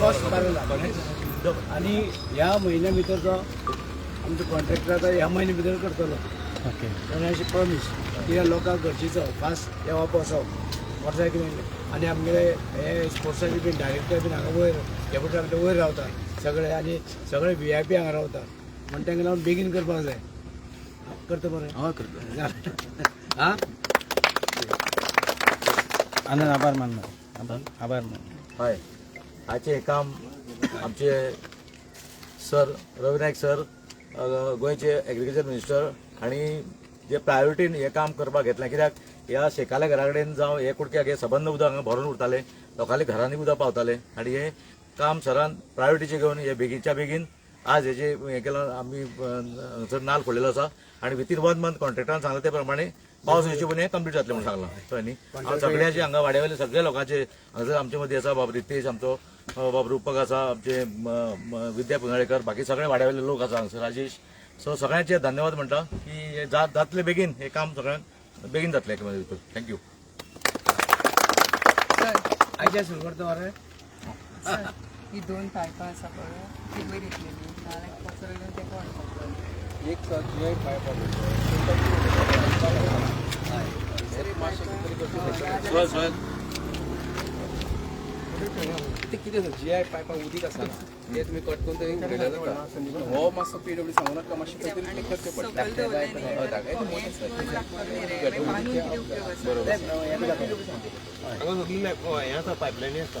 Cost आणि ह्या महिन्या भितर जो आमचो कॉन्ट्रॅक्टर आता ह्या महिन्या भितर करतलो ओके अशी प्रॉमिस की ह्या लोकांक गरजेचो फास्ट येवप वचप वर्साक कितें आनी आमगे हे स्पोर्ट्साचे बीन डायरेक्टर बीन हांगा वयर डेप्युटी वयर रावता सगळे. आनी सगळे व्ही आय पी हांगा रावता म्हण तांकां लागून बेगीन करपाक जाय करता बरें. हय करतो. हां? आनंद आभार मान आभार. आभार मान हय. हाचे काम आमचे सर रविनायक सर अ, गोंयचे एग्रीकल्चर मिनिस्टर आनी जे प्रायोरिटीन हे काम करपाक घेतलें कित्याक? ह्या शेकाल्या घरा कडेन जावं हे कुडक्याक हे सबंद उदक हांगा भरून उरताले लोकांनी घरांनी उदक पावताले. आनी हे काम सरान प्रायोरिटीचे घेवन हे बेगीनच्या बेगीन आज हेचे हे केलं आमी अ, हांगसर नाल फोडलेलो आसा. आनी विथीन वन मंथ कॉन्ट्रॅक्टरान सांगला ते प्रमाणे पावस हिशोबाने हे कंप्लीट जातले म्हणून सांगला कळ्ळें सगळ्याचे हांगा वाड्यावयले सगळे लोकांचे हांगासर आमचे मदीं आसा बाब रितेश आमचो बाब रुपक आसा आमचे विद्या पुनाळेकर बाकी सगळे वाड्यावयले लोक आसा हांगासर राजेश सो सगळ्यांचे धन्यवाद म्हणटा की हे जात जातले बेगीन हे काम सगळ्यांक बेगीन जातले एका भितर थँक्यू आयच्या सुरू करता मरे ही दोन पायपां आसा पळय ती वयर येतलेली नाल्यार कचरो घेवन तेका वाडपाक एक ते कितें आसा जी आय पायपाक उदीक आसा ते तुमी कट करून थंय उडयल्या जाता हो मातसो पीडब्ल्यू सांगू नाका मातशें खंय तरी ते करचें पडटा सकयल दवरलेले हय, धाकटे ते मोठे आसता. कोण लागपाक न्ही रे. बांदून कितें उपयोग आसा हांगा सगळी हें आसा पायपलायनी आसता